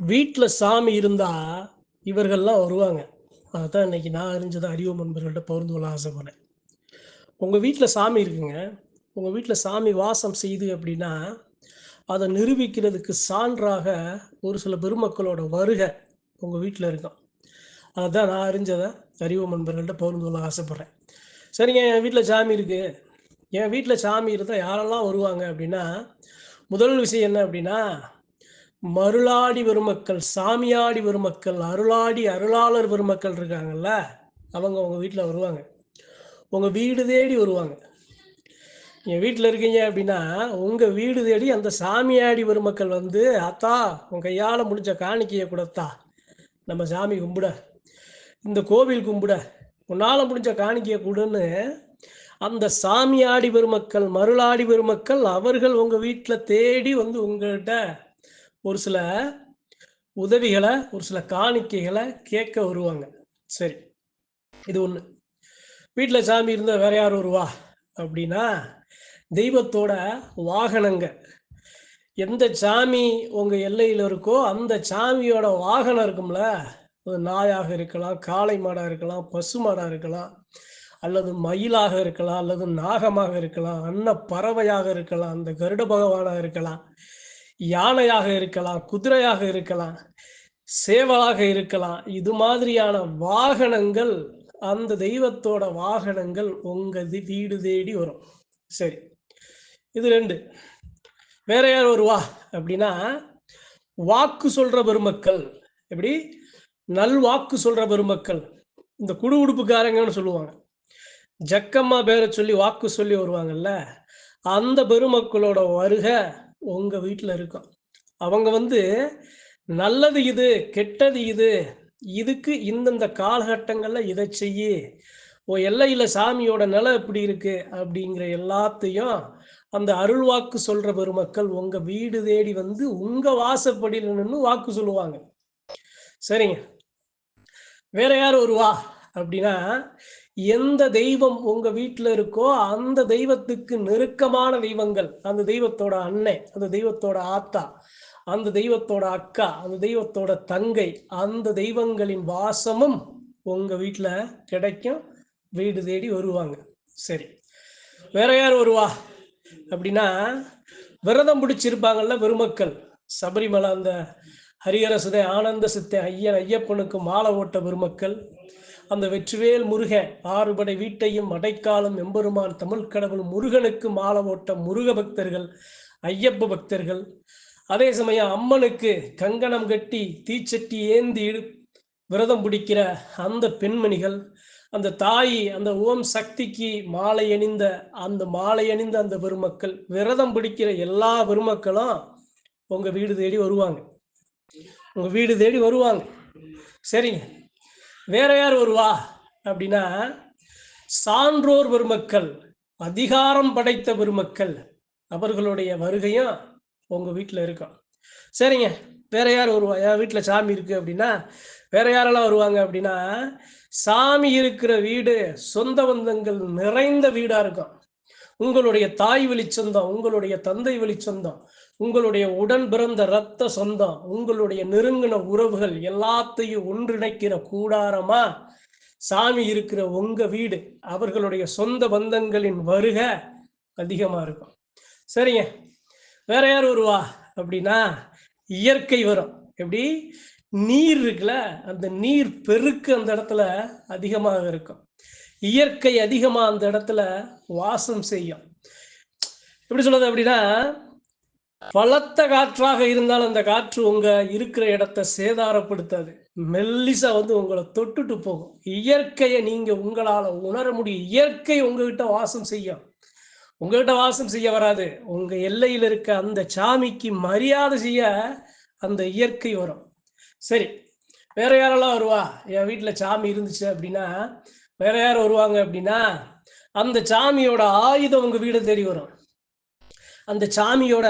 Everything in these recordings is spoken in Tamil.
வீட்டில் சாமி இருந்தால் இவர்கள்லாம் வருவாங்க. அதுதான் இன்னைக்கு நான் அறிஞ்சதை அறிவு நண்பர்கள்ட்ட பகிர்ந்து கொள்ள ஆசைப்படுறேன். உங்கள் வீட்டில் சாமி இருக்குங்க. உங்கள் வீட்டில் சாமி வாசம் செய்யுது அப்படின்னா அதை நிரூபிக்கிறதுக்கு சான்றாக ஒரு சில பெருமக்களோட வருகை உங்கள் வீட்டில் இருக்கும். அதுதான் நான் அறிஞ்சதை அறிவு நண்பர்கள்ட்ட பகிர்ந்து கொள்ள ஆசைப்பட்றேன். சரிங்க என் வீட்டில் சாமி இருக்குது என் வீட்டில் சாமி இருந்தால் யாரெல்லாம் வருவாங்க அப்படின்னா முதல் விஷயம் என்ன அப்படின்னா மருளாடி பெருமக்கள் சாமியாடி பெருமக்கள் அருளாடி அருளாளர் பெருமக்கள் இருக்காங்கல்ல அவங்க உங்கள் வீட்டில் வருவாங்க. உங்கள் வீடு தேடி வருவாங்க. நீங்கள் வீட்டில் இருக்கீங்க அப்படின்னா உங்கள் வீடு தேடி அந்த சாமியாடி பெருமக்கள் வந்து அத்தா உங்கள் கையால் முடிஞ்ச காணிக்கையை கொடுத்தா நம்ம சாமி கும்பிட. இந்த கோவில் கும்பிட. உன்னால் முடிஞ்ச காணிக்கையை கொடுன்னு அந்த சாமியாடி பெருமக்கள் மருளாடி பெருமக்கள் அவர்கள் உங்கள் வீட்டில் தேடி வந்து உங்கள்கிட்ட ஒரு சில உதவிகளை ஒரு சில காணிக்கைகளை கேட்க வருவாங்க. சரி இது ஒன்று வீட்டில் சாமி இருந்தால் வேற யார் வருவா? அப்படின்னா தெய்வத்தோட வாகனங்க எந்த சாமி உங்கள் எல்லையில் இருக்கோ அந்த சாமியோட வாகனம் இருக்கும்ல அது நாயாக இருக்கலாம் காளை மாடாக இருக்கலாம் பசு மாடாக இருக்கலாம் அல்லது மயிலாக இருக்கலாம் அல்லது நாகமாக இருக்கலாம் அன்ன பறவையாக இருக்கலாம் அந்த கருட பகவானாக இருக்கலாம். யானையாக இருக்கலாம் குதிரையாக இருக்கலாம் சேவலாக இருக்கலாம். இது மாதிரியான வாகனங்கள் அந்த தெய்வத்தோட வாகனங்கள் உங்க வீடு தேடி வரும். சரி. இது ரெண்டு. வேற யார் வருவா? அப்படின்னா வாக்கு சொல்ற பெருமக்கள். எப்படி? நல் வாக்கு சொல்ற பெருமக்கள். இந்த குடு உடுப்புக்காரங்கன்னு சொல்லுவாங்க. ஜக்கம்மா பேரை சொல்லி வாக்கு சொல்லி வருவாங்கல்ல அந்த பெருமக்களோட வருகை உங்க வீட்டில் இருக்கும். அவங்க வந்து நல்லது இது கெட்டது இது இதுக்கு இந்தந்த காலகட்டங்களில் இதை செய்யி ஓ எல்லையில் சாமியோட நிலை எப்படி இருக்கு அப்படிங்கிற எல்லாத்தையும் அந்த அருள் வாக்கு சொல்ற பெருமக்கள் உங்க வீடு தேடி வந்து உங்க வாசப்படியில் நின்று வாக்கு சொல்லுவாங்க. சரிங்க. வேற யார் வருவா அப்படின்னா எந்த தெய்வம் உங்க வீட்டில் இருக்கோ அந்த தெய்வத்துக்கு நெருக்கமான தெய்வங்கள். அந்த தெய்வத்தோட அண்ணன் அந்த தெய்வத்தோட ஆத்தா அந்த தெய்வத்தோட அக்கா அந்த தெய்வத்தோட தங்கை அந்த தெய்வங்களின் வாசமும் உங்க வீட்டில் கிடைக்கும். வீடு தேடி வருவாங்க. சரி. வேற யார் வருவா? அப்படின்னா விரதம் பிடிச்சிருப்பாங்கல்ல பெருமக்கள். சபரிமலை அந்த ஹரிஹரசுதை ஆனந்த சித்தை ஐயன் ஐயப்பனுக்கு மாலை ஓட்ட பெருமக்கள். அந்த வெற்றிவேல் முருகன் ஆறுபடை வீட்டையும் அடைக்காலம் எம்பெருமான் தமிழ் கடவுள் முருகனுக்கு மாலை ஓட்ட முருக பக்தர்கள் ஐயப்ப பக்தர்கள். அதே சமயம் அம்மனுக்கு கங்கணம் கட்டி தீச்சட்டி ஏந்தி இடு- விரதம் பிடிக்கிற அந்த பெண்மணிகள் அந்த தாய் அந்த ஓம் சக்திக்கு மாலை அணிந்த அந்த மாலை அணிந்த அந்த பெருமக்கள் விரதம் பிடிக்கிற எல்லா பெருமக்களும் உங்க வீடு தேடி வருவாங்க. உங்க வீடு தேடி வருவாங்க. சரிங்க. வேற யார் வருவா? அப்படின்னா சான்றோர் பெருமக்கள் அதிகாரம் படைத்த பெருமக்கள் அவர்களுடைய வருகையும் உங்க வீட்டில் இருக்கும் சரிங்க வேற யார் வருவா? என் வீட்டில் சாமி இருக்கு அப்படின்னா வேற யாரெல்லாம் வருவாங்க அப்படின்னா சாமி இருக்கிற வீடு சொந்த பந்தங்கள் நிறைந்த வீடா இருக்கும். உங்களுடைய தாய் வழி சொந்தம் உங்களுடைய தந்தை வழி சொந்தம் உங்களுடைய உடன் பிறந்த இரத்த சொந்தம் உங்களுடைய நெருங்கின உறவுகள் எல்லாத்தையும் ஒன்றிணைக்கிற கூடாரமா? சாமி இருக்கிற உங்க வீடு அவர்களுடைய சொந்த பந்தங்களின் வருகை அதிகமா இருக்கும். சரிங்க. வேற யார் வருவா? அப்படின்னா இயற்கை வரும். எப்படி? நீர் இருக்குல்ல அந்த நீர் பெருக்கு அந்த இடத்துல அதிகமாக இருக்கும். இயற்கை அதிகமா அந்த இடத்துல வாசம் செய்யும். எப்படி சொல்றது அப்படின்னா பலத்த காற்றாக இருந்தாலும் அந்த காற்று உங்க இருக்கிற இடத்த சேதாரப்படுத்தாது. மெல்லிசா வந்து உங்களை தொட்டுட்டு போகும். இயற்கையை நீங்க உங்களால உணர முடியும். இயற்கை உங்ககிட்ட வாசம் செய்யும். உங்ககிட்ட வாசம் செய்ய வராது. உங்க எல்லையில் இருக்க அந்த சாமிக்கு மரியாதை செய்ய அந்த இயற்கை வரும். சரி வேற யாரெல்லாம் வருவா? என் வீட்டில் சாமி இருந்துச்சு அப்படின்னா வேற யார் வருவாங்க அப்படின்னா அந்த சாமியோட ஆயுதம் உங்க வீடை தேடி வரும். அந்த சாமியோட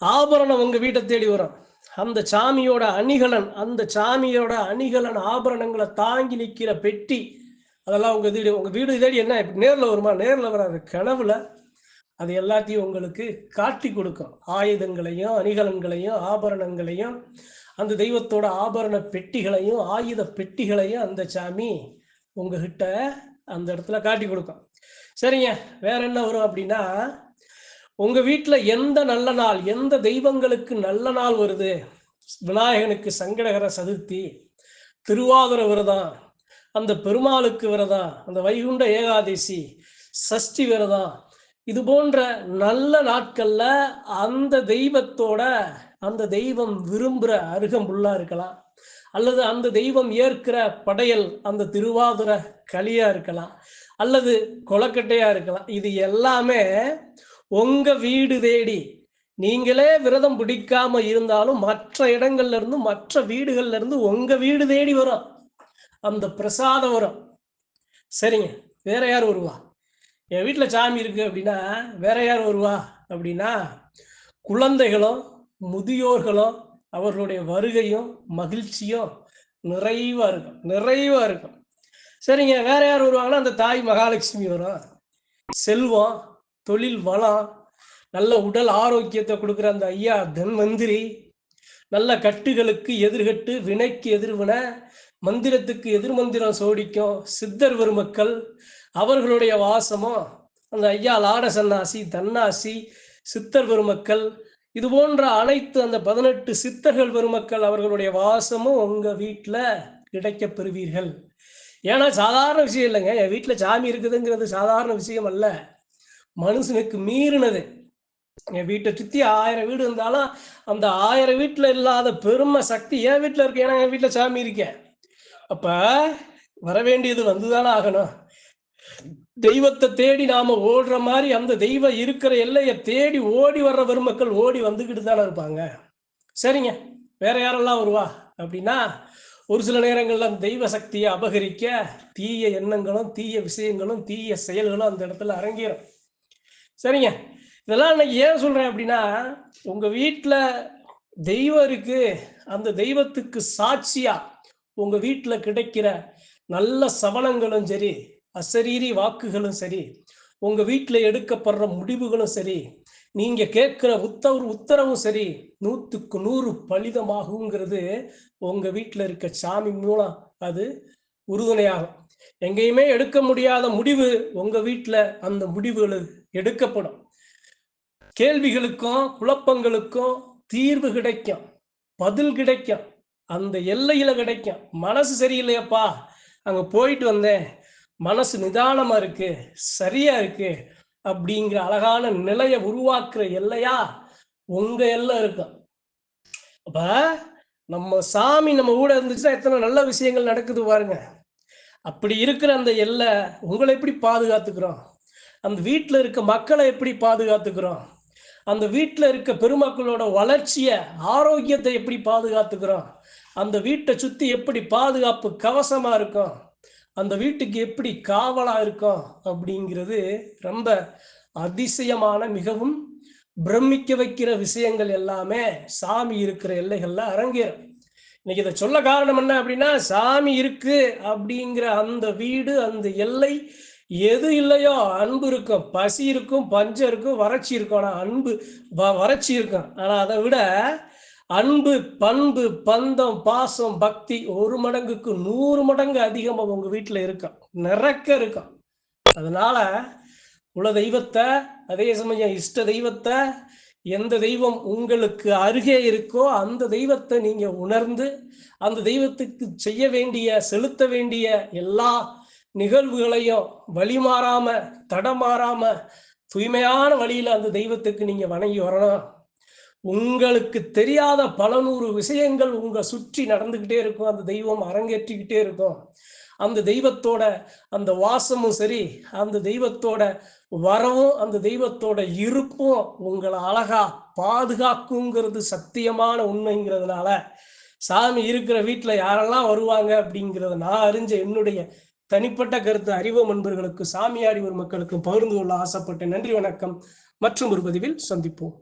ஆபரணம் உங்க வீட்டை தேடி வரும். அந்த சாமியோட அணிகலன் அந்த சாமியோட அணிகலன் ஆபரணங்களை தாங்கி நிற்கிற பெட்டி அதெல்லாம் உங்க வீடு உங்க வீடு தேடி என்ன நேர்ல வருமா? நேர்ல வராது. கனவுல அது எல்லாத்தையும் உங்களுக்கு காட்டி கொடுக்கும். ஆயுதங்களையும் அணிகலன்களையும் ஆபரணங்களையும் அந்த தெய்வத்தோட ஆபரண பெட்டிகளையும் ஆயுத பெட்டிகளையும் அந்த சாமி உங்ககிட்ட அந்த இடத்துல காட்டி கொடுக்கும். சரிங்க வேற என்ன வரும் அப்படின்னா உங்க வீட்டில் எந்த நல்ல நாள் எந்த தெய்வங்களுக்கு நல்ல நாள் வருது? விநாயகனுக்கு சங்கடகர சதுர்த்தி திருவாதிர விரதம் அந்த பெருமாளுக்கு விரதம் அந்த வைகுண்ட ஏகாதசி சஷ்டி விரதம் இது போன்ற நல்ல நாட்கள்ல அந்த தெய்வத்தோட அந்த தெய்வம் விரும்புகிற அருகம்புல்லா இருக்கலாம். அல்லது அந்த தெய்வம் ஏற்கிற படையல் அந்த திருவாதுர களியா இருக்கலாம் அல்லது கொலக்கட்டையா இருக்கலாம். இது எல்லாமே உங்க வீடு தேடி. நீங்களே விரதம் பிடிக்காம இருந்தாலும் மற்ற இடங்கள்ல இருந்து மற்ற வீடுகள்ல இருந்து உங்க வீடு தேடி வரும். அந்த பிரசாதம் வரும். சரிங்க. வேற யார் வருவா? என் வீட்டில் சாமி இருக்கு அப்படின்னா வேற யார் வருவா? அப்படின்னா குழந்தைகளும் முதியோர்களும் அவர்களுடைய வருகையும் மகிழ்ச்சியும் நிறைவா இருக்கும். நிறைவா இருக்கும். சரிங்க. வேற யார் வருவாங்கன்னா அந்த தாய் மகாலட்சுமி வரும். செல்வம் தொழில் வளம் நல்ல உடல் ஆரோக்கியத்தை கொடுக்குற அந்த ஐயா தன்வந்திரி நல்ல கட்டுகளுக்கு எதிர்கட்டு வினைக்கு எதிர்வினை மந்திரத்துக்கு எதிர்மந்திரம் சோடிக்கும் சித்தர் பெருமக்கள் அவர்களுடைய வாசமும் அந்த ஐயா லாட சன்னாசி தன்னாசி சித்தர் பெருமக்கள் இது போன்ற அனைத்து அந்த பதினெட்டு சித்தர்கள் பெருமக்கள் அவர்களுடைய வாசமும் உங்க வீட்டில் கிடைக்க பெறுவீர்கள். ஏன்னா சாதாரண விஷயம் இல்லைங்க. என் வீட்டில் சாமி இருக்குதுங்கிறது சாதாரண விஷயம் அல்ல. மனுஷனுக்கு மீறினது. என் வீட்டை சுற்றி ஆயிரம் வீடு இருந்தாலும் அந்த ஆயிரம் வீட்டில் இல்லாத பெருமை சக்தி என் வீட்டில் இருக்கு. ஏன்னா என் வீட்டில் சாமி இருக்கேன். அப்ப வர வேண்டியது வந்துதானே ஆகணும். தெய்வத்தை தேடி நாம ஓடுற மாதிரி அந்த தெய்வம் இருக்கிற எல்லையை தேடி ஓடி வர்ற பெருமக்கள் ஓடி வந்துக்கிட்டு தானே இருப்பாங்க. சரிங்க. வேற யாரெல்லாம் வருவா? அப்படின்னா ஒரு சில நேரங்கள்ல அந்த தெய்வ சக்தியை அபகரிக்க தீய எண்ணங்களும் தீய விஷயங்களும் தீய செயல்களும் அந்த இடத்துல அரங்கேறும். சரிங்க. இதெல்லாம் இன்னைக்கு ஏன் சொல்றேன் அப்படின்னா உங்க வீட்டுல தெய்வம் இருக்கு. அந்த தெய்வத்துக்கு சாட்சியா உங்க வீட்டுல கிடைக்கிற நல்ல சவணங்களும் சரி அசரீரி வாக்குகளும் சரி உங்க வீட்டில் எடுக்கப்படுற முடிவுகளும் சரி நீங்க கேட்கிற உத்தவர் உத்தரவும் சரி நூத்துக்கு நூறு பலிதமாகுங்கிறது உங்க வீட்டில் இருக்க சாமி மூலம் அது உறுதுணையாகும். எங்கேயுமே எடுக்க முடியாத முடிவு உங்க வீட்டில் அந்த முடிவுகள் எடுக்கப்படும். கேள்விகளுக்கும் குழப்பங்களுக்கும் தீர்வு கிடைக்கும் பதில் கிடைக்கும் அந்த எல்லையில கிடைக்கும். மனசு சரியில்லையப்பா அங்க போயிட்டு வந்தேன் மனசு நிதானமா இருக்கு சரியா இருக்கு அப்படிங்கிற அழகான நிலையை உருவாக்குற எல்லையா உங்க எல்லாம் இருக்கும் அப்ப நம்ம சாமி நம்ம கூட இருந்துச்சுன்னா எத்தனை நல்ல விஷயங்கள் நடக்குது பாருங்க. அப்படி இருக்கிற அந்த எல்லை உங்களை எப்படி பாதுகாத்துக்கிறோம்? அந்த வீட்டில் இருக்க மக்களை எப்படி பாதுகாத்துக்கிறோம்? அந்த வீட்டில் இருக்க பெருமக்களோட வளர்ச்சியை ஆரோக்கியத்தை எப்படி பாதுகாத்துக்கிறோம்? அந்த வீட்டை சுற்றி எப்படி பாதுகாப்பு கவசமாக இருக்கும்? அந்த வீட்டுக்கு எப்படி காவலா இருக்கும் அப்படிங்கிறது ரொம்ப அதிசயமான மிகவும் பிரமிக்க வைக்கிற விஷயங்கள் எல்லாமே சாமி இருக்கிற எல்லைகள்ல அரங்கேறும். இன்னைக்கு இதை சொல்ல காரணம் என்ன அப்படின்னா சாமி இருக்கு அப்படிங்கிற அந்த வீடு அந்த எல்லை எது இல்லையோ அன்பு இருக்கும். பசி இருக்கும் பஞ்சம் இருக்கும் வறட்சி இருக்கும். ஆனா அன்பு வ- வறட்சி இருக்கும். ஆனா அதை விட அன்பு பண்பு பந்தம் பாசம் பக்தி ஒரு மடங்குக்கு நூறு மடங்கு அதிகமாக உங்க வீட்டில் இருக்கும் நிறக்க இருக்கும் அதனால குல தெய்வத்தை அதே சமயம் இஷ்ட தெய்வத்தை எந்த தெய்வம் உங்களுக்கு அருகே இருக்கோ அந்த தெய்வத்தை நீங்க உணர்ந்து அந்த தெய்வத்துக்கு செய்ய வேண்டிய செலுத்த வேண்டிய எல்லா நிகழ்வுகளையும் வழிமாறாம தடமாறாம தூய்மையான வழியில அந்த தெய்வத்துக்கு நீங்க வணங்கி வரணும். உங்களுக்கு தெரியாத பல நூறு விஷயங்கள் உங்க சுற்றி நடந்துகிட்டே இருக்கும். அந்த தெய்வம் அரங்கேற்றிக்கிட்டே இருக்கும். அந்த தெய்வத்தோட அந்த வாசமும் சரி அந்த தெய்வத்தோட வரவும் அந்த தெய்வத்தோட இருப்பும் உங்களை அழகா பாதுகாக்குங்கிறது சத்தியமான உண்மைங்கிறதுனால சாமி இருக்கிற வீட்டுல யாரெல்லாம் வருவாங்க அப்படிங்கிறத நான் அறிஞ்ச என்னுடைய தனிப்பட்ட கருத்து அறிவு நண்பர்களுக்கு சாமியாடி ஒரு மக்களுக்கு பகிர்ந்து கொள்ள ஆசைப்பட்டு நன்றி வணக்கம். மற்றும் ஒரு பதிவில் சந்திப்போம்.